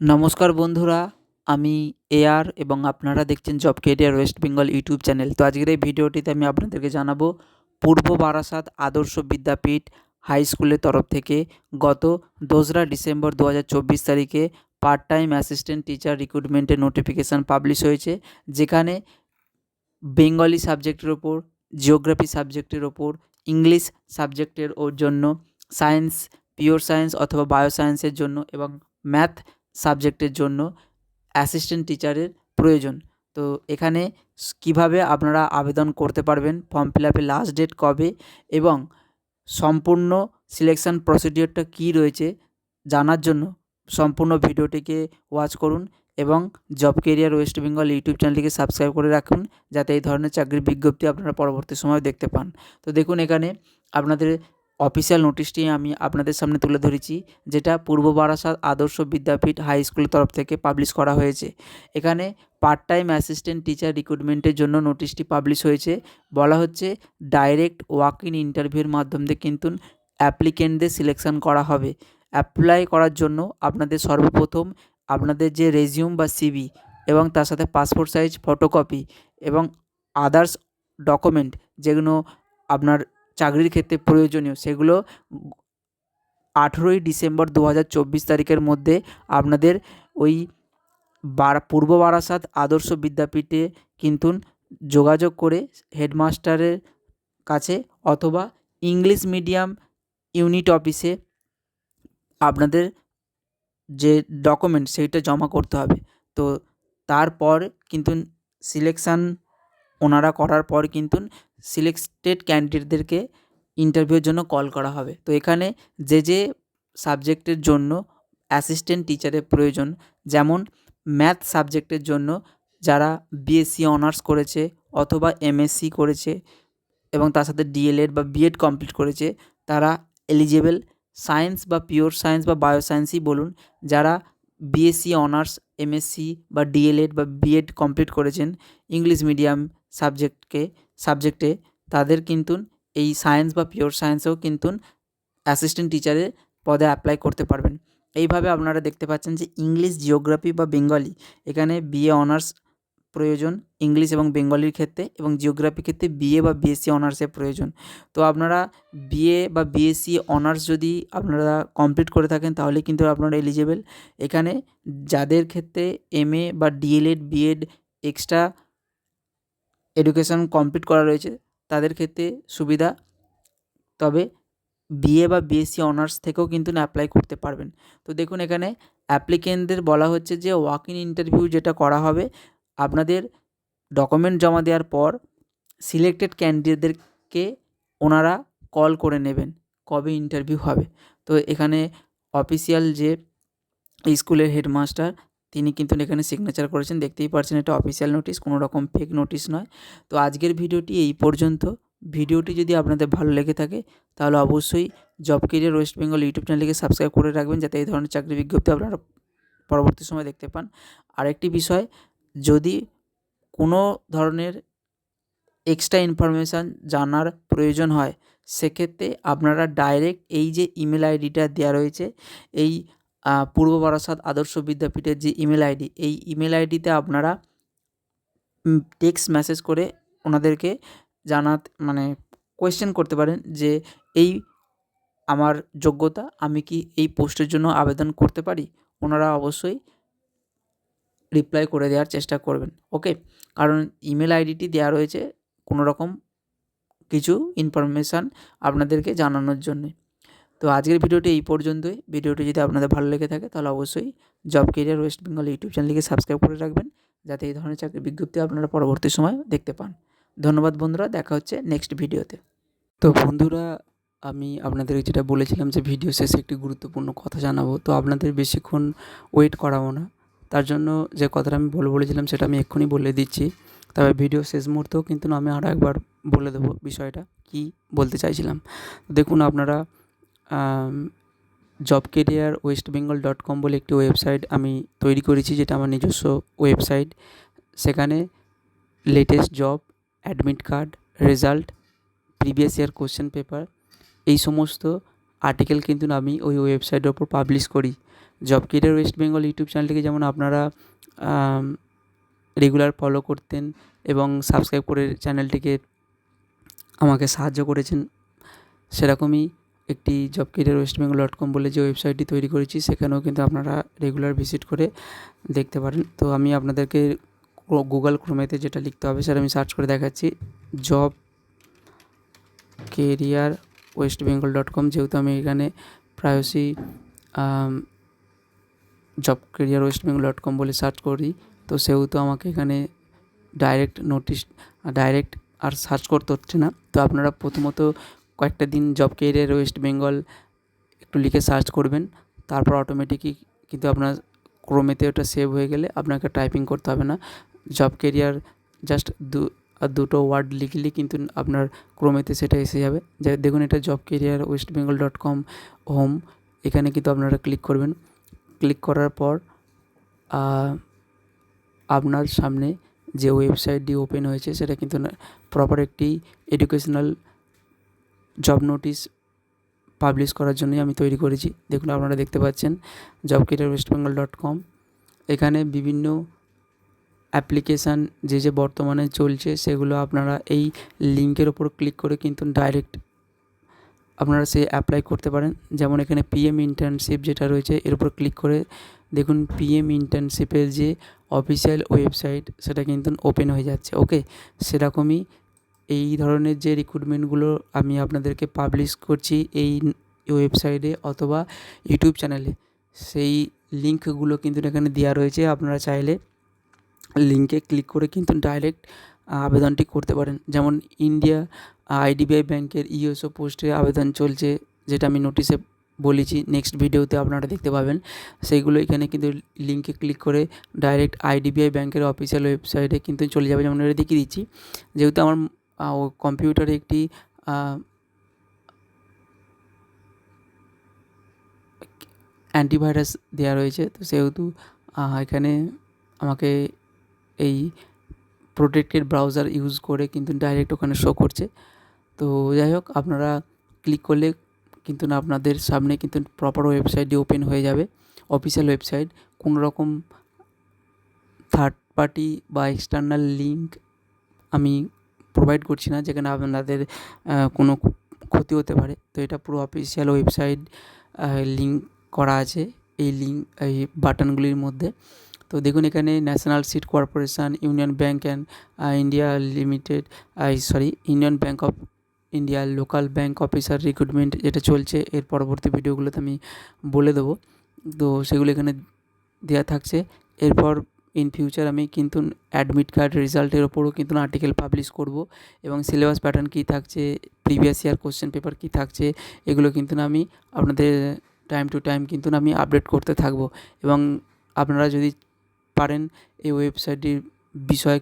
নমস্কার বন্ধুরা, আমি এআর এবং আপনারা দেখছেন job career West Bengal YouTube channel তো আজকের এই ভিডিওটিতে আমি আপনাদেরকে জানাব, পূর্ব বারাসাত আদর্শ বিদ্যাপীঠ হাই স্কুলের তরফ থেকে গত দোসরা ডিসেম্বর দু হাজার চব্বিশ তারিখে পার্ট টাইম অ্যাসিস্ট্যান্ট টিচার রিক্রুটমেন্টের নোটিফিকেশান পাবলিশ হয়েছে, যেখানে বেঙ্গলি সাবজেক্টের ওপর জিওগ্রাফি সাবজেক্টের ওপর ইংলিশ সাবজেক্টের ওর জন্য সায়েন্স পিওর সায়েন্স অথবা বায়ো সায়েন্সের জন্য এবং ম্যাথ সাবজেক্টের জন্য অ্যাসিস্ট্যান্ট টিচারের প্রয়োজন। তো এখানে কীভাবে আপনারা আবেদন করতে পারবেন, ফর্ম ফিল আপের লাস্ট ডেট কবে এবং সম্পূর্ণ সিলেকশন প্রসিডিওরটা কী রয়েছে জানার জন্য সম্পূর্ণ ভিডিওটিকে ওয়াচ করুন এবং job career West Bengal YouTube চ্যানেলটিকে সাবস্ক্রাইব করে রাখুন যাতে এই ধরনের চাকরির বিজ্ঞপ্তি আপনারা পরবর্তী সময় দেখতে পান। তো দেখুন এখানে আপনাদের অফিসিয়াল নোটিশটি আমি আপনাদের সামনে তুলে ধরেছি, যেটা পূর্ব বারাসাত আদর্শ বিদ্যাপীঠ হাই স্কুলের তরফ থেকে পাবলিশ করা হয়েছে। এখানে পার্ট টাইম অ্যাসিস্ট্যান্ট টিচার রিক্রুটমেন্টের জন্য নোটিশটি পাবলিশ হয়েছে। বলা হচ্ছে, ডাইরেক্ট ওয়াক ইন ইন্টারভিউর মাধ্যম দিয়ে কিন্তু অ্যাপ্লিকেন্টদের সিলেকশন করা হবে। অ্যাপ্লাই করার জন্য আপনাদের সর্বপ্রথম আপনাদের যে রেজিউম বা সিভি এবং তার সাথে পাসপোর্ট সাইজ, ফটোকপি এবং আদার্স ডকুমেন্ট যেগুলো আপনার চাকরির ক্ষেত্রে প্রয়োজনীয়, সেগুলো আঠেরোই ডিসেম্বর দু হাজার চব্বিশ তারিখের মধ্যে আপনাদের ওই বারা, পূর্ব বারাসাত আদর্শ বিদ্যাপীঠে কিন্তু যোগাযোগ করে হেডমাস্টারের কাছে অথবা ইংলিশ মিডিয়াম ইউনিট অফিসে আপনাদের যে ডকুমেন্ট, সেইটা জমা করতে হবে। তো তারপর কিন্তু সিলেকশান ওনারা করার পর কিন্তু সিলেক্টেড ক্যান্ডিডেটদেরকে ইন্টারভিউর জন্য কল করা হবে। তো এখানে যে যে সাবজেক্টের জন্য অ্যাসিস্ট্যান্ট টিচারের প্রয়োজন, যেমন ম্যাথ সাবজেক্টের জন্য যারা বিএসসি অনার্স করেছে অথবা এমএসসি করেছে এবং তার সাথে ডিএলএড বা বিএড কমপ্লিট করেছে, তারা এলিজেবল সায়েন্স বা পিওর সায়েন্স বা বায়ো সায়েন্সই বলুন, যারা বিএসসি অনার্স এমএসসি বা ডিএলএড বা বিএড কমপ্লিট করেছেন ইংলিশ মিডিয়াম সাবজেক্টকে সাবজেক্টে তাদের কিন্তু এই সায়েন্স বা পিওর সায়েন্সেও কিন্তু অ্যাসিস্ট্যান্ট টিচারের পদে অ্যাপ্লাই করতে পারবেন। এইভাবে আপনারা দেখতে পাচ্ছেন যে ইংলিশ জিওগ্রাফি বা বেঙ্গলি এখানে বিএ অনার্স প্রয়োজন ইংলিশ এবং বেঙ্গলির ক্ষেত্রে এবং জিওগ্রাফি ক্ষেত্রে বিএ বা বিএসসি অনার্সের প্রয়োজন। তো আপনারা বিএ বা বিএসসি অনার্স যদি আপনারা কমপ্লিট করে থাকেন তাহলে কিন্তু আপনারা এলিজেবল এখানে যাদের ক্ষেত্রে এমএ বা DElEd BEd extra education complete করা রয়েছে, তাদের ক্ষেত্রে সুবিধা। তবে বিএ বা বিএসসি অনার্স থেকেও কিন্তু অ্যাপ্লাই করতে পারবেন। তো দেখুন এখানে অ্যাপ্লিকেন্টদের বলা হচ্ছে যে ওয়াক ইন ইন্টারভিউ যেটা করা হবে, আপনাদের ডকুমেন্ট জমা দেওয়ার পর সিলেক্টেড ক্যান্ডিডেটদেরকে ওনারা কল করে নেবেন কবে ইন্টারভিউ হবে। তো এখানে অফিসিয়াল যে স্কুলের হেডমাস্টার তিনি কিন্তু এখানে সিগনেচার করেছেন। দেখতেই পাচ্ছেন এটা অফিসিয়াল নোটিশ কোনো রকম ফেক নোটিশ নয়। তো আজকের ভিডিওটি এই পর্যন্ত। ভিডিওটি যদি আপনাদের ভালো লেগে থাকে, তাহলে অবশ্যই job career West Bengal YouTube চ্যানেলকে সাবস্ক্রাইব করে রাখবেন, যাতে এই ধরনের চাকরি বিজ্ঞপ্তি আপনারা পরবর্তী সময় দেখতে পান। আরেকটি বিষয়, যদি কোনো ধরনের এক্সট্রা ইনফরমেশান জানার প্রয়োজন হয়, সেক্ষেত্রে আপনারা ডাইরেক্ট এই যে ইমেল আইডিটা দেওয়া রয়েছে, এই পূর্ব বারাসাত আদর্শ বিদ্যাপীঠের যে ইমেল আইডি, এই ইমেল আইডিতে আপনারা টেক্সট মেসেজ করে ওনাদেরকে জানাত মানে কোয়েশ্চেন করতে পারেন যে এই আমার যোগ্যতা, আমি কি এই পোস্টের জন্য আবেদন করতে পারি? ওনারা অবশ্যই রিপ্লাই করে দেওয়ার চেষ্টা করবেন ওকে কারণ ইমেল আইডিটি দেওয়া রয়েছে কোনো রকম কিছু ইনফরমেশান আপনাদেরকে জানানোর জন্যে। তো আজকের ভিডিওটি এই পর্যন্তই। ভিডিওটি যদি আপনাদের ভালো লেগে থাকে তাহলে অবশ্যই job career West Bengal YouTube চ্যানেলকে সাবস্ক্রাইব করে রাখবেন, যাতে এই ধরনের চাকরির বিজ্ঞপ্তি আপনারা পরবর্তী সময় দেখতে পান। ধন্যবাদ বন্ধুরা, দেখা হচ্ছে নেক্সট ভিডিওতে। তো বন্ধুরা, আমি আপনাদেরকে যেটা বলেছিলাম যে ভিডিও শেষে একটি গুরুত্বপূর্ণ কথা জানাব, তো আপনাদের বেশিক্ষণ ওয়েট করাবো না। তার জন্য যে কথাটা আমি বলে বলেছিলাম সেটা আমি এক্ষুনি বলে দিচ্ছি। তবে ভিডিও শেষ মুহূর্তেও কিন্তু আমি আরও একবার বলে দেবো বিষয়টা, কি বলতে চাইছিলাম। দেখুন আপনারা job career West Bengal dot com বলে একটি ওয়েবসাইট আমি তৈরি করেছি, যেটা আমার নিজস্ব ওয়েবসাইট সেখানে latest job admit card result previous year question paper এই সমস্ত আর্টিকেল কিন্তু আমি ওই ওয়েবসাইটের ওপর পাবলিশ করি। Job creator West Bengal YouTube চ্যানেলটিকে যেমন আপনারা রেগুলার ফলো করতেন এবং সাবস্ক্রাইব করে চ্যানেলটিকে আমাকে সাহায্য করেছেন, সেরকমই একটি job creator West Bengal dot com বলে যে ওয়েবসাইটটি তৈরি করেছি, সেখানেও কিন্তু আপনারা রেগুলার ভিজিট করে দেখতে পারেন। তো আমি আপনাদেরকে গুগল ক্রোমেতে যেটা লিখতে হবে সেটা আমি সার্চ করে দেখাচ্ছি job career West Bengal dot com যেহেতু আমি এখানে প্রায়শই job career West Bengal dot com বলে সার্চ করি, তো সেহেতু আমাকে এখানে ডাইরেক্ট নোটিশ ডাইরেক্ট আর সার্চ করতে হচ্ছে না। তো আপনারা প্রথমত কয়েকটা দিন জব কেরিয়ার ওয়েস্ট বেঙ্গল একটু লিখে সার্চ করবেন, তারপর অটোমেটিকই কিন্তু আপনার ক্রোমেতে ওটা সেভ হয়ে গেলে আপনাকে টাইপিং করতে হবে না। জব কেরিয়ার জাস্ট দু, আর দুটো ওয়ার্ড লিখলেই কিন্তু আপনার ক্রোমেতে সেটা এসে যাবে। যা, দেখুন এটা job career West Bengal dot com home এখানে কিন্তু আপনারা ক্লিক করবেন। ক্লিক করার পর আপনার সামনে যে ওয়েবসাইটটি ওপেন হয়েছে, সেটা কিন্তু প্রপার একটি এডুকেশনাল জব নোটিশ পাবলিশ করার জন্যই আমি তৈরি করেছি। দেখুন, আপনারা দেখতে পাচ্ছেন job career West Bengal dot com এখানে বিভিন্ন অ্যাপ্লিকেশান যে যে বর্তমানে চলছে, সেগুলো আপনারা এই লিঙ্কের ওপর ক্লিক করে কিন্তু ডাইরেক্ট আপনারা সে অ্যাপ্লাই করতে পারেন। যেমন এখানে পিএম ইন্টার্নশিপ যেটা রয়েছে, এর উপর ক্লিক করে দেখুন পিএম ইন্টার্নশিপের যে অফিসিয়াল ওয়েবসাইট সেটা কিন্তু ওপেন হয়ে যাচ্ছে ওকে সেরকমই এই ধরনের যে রিক্রুটমেন্টগুলো আমি আপনাদেরকে পাবলিশ করছি এই ওয়েবসাইটে অথবা ইউটিউব চ্যানেলে সেই লিঙ্কগুলো কিন্তু এখানে দেওয়া রয়েছে। আপনারা চাইলে লিঙ্কে ক্লিক করে কিন্তু ডাইরেক্ট আবেদনটি করতে পারেন। যেমন ইন্ডিয়া আইডিবিআই ব্যাংকের ইউএসও পোস্টে আবেদন চলছে, যেটা আমি নোটিশে বলেছি। নেক্সট ভিডিওতে আপনারা দেখতে পাবেন। সেইগুলো এখানে কিন্তু লিঙ্কে ক্লিক করে ডাইরেক্ট আইডিবিআই ব্যাংকের অফিসিয়াল ওয়েবসাইটে কিন্তু চলে যাবে। যেমন এটা দেখিয়ে দিচ্ছি। যেহেতু আমার কম্পিউটারে একটি অ্যান্টিভাইরাস দেওয়া রয়েছে। তো সেহেতু এখানে আমাকে এই প্রোটেক্টেড ব্রাউজার ইউজ করে কিন্তু ডাইরেক্ট ওখানে শো করছে। তো যাই হোক, আপনারা ক্লিক করলে কিন্তু না, আপনাদের সামনে কিন্তু প্রপার ওয়েবসাইটটি ওপেন হয়ে যাবে। অফিসিয়াল ওয়েবসাইট, কোনো রকম থার্ড পার্টি বা এক্সটার্নাল লিঙ্ক আমি প্রোভাইড করছি না, যেখানে আপনাদের কোনো ক্ষতি হতে পারে। তো এটা পুরো অফিসিয়াল ওয়েবসাইট লিঙ্ক করা আছে এই লিঙ্ক এই বাটনগুলির মধ্যে। তো দেখুন এখানে national seed corporation union bank and India limited sorry union bank of India local bank officer recruitment যেটা চলছে, এর পরবর্তী ভিডিওগুলোতে আমি বলে দেবো। তো সেগুলো এখানে দেওয়া থাকছে। এরপর ইন ফিউচার আমি কিন্তু অ্যাডমিট কার্ড রেজাল্টের ওপরও কিন্তু আর্টিকেল পাবলিশ করব এবং সিলেবাস প্যাটার্ন কী থাকছে প্রিভিয়াস ইয়ার কোশ্চেন পেপার কী থাকছে, এগুলো কিন্তু আমি আপনাদের টাইম টু টাইম কিন্তু আমি আপডেট করতে থাকব এবং আপনারা যদি পারেন এই ওয়েবসাইটটির বিষয়ে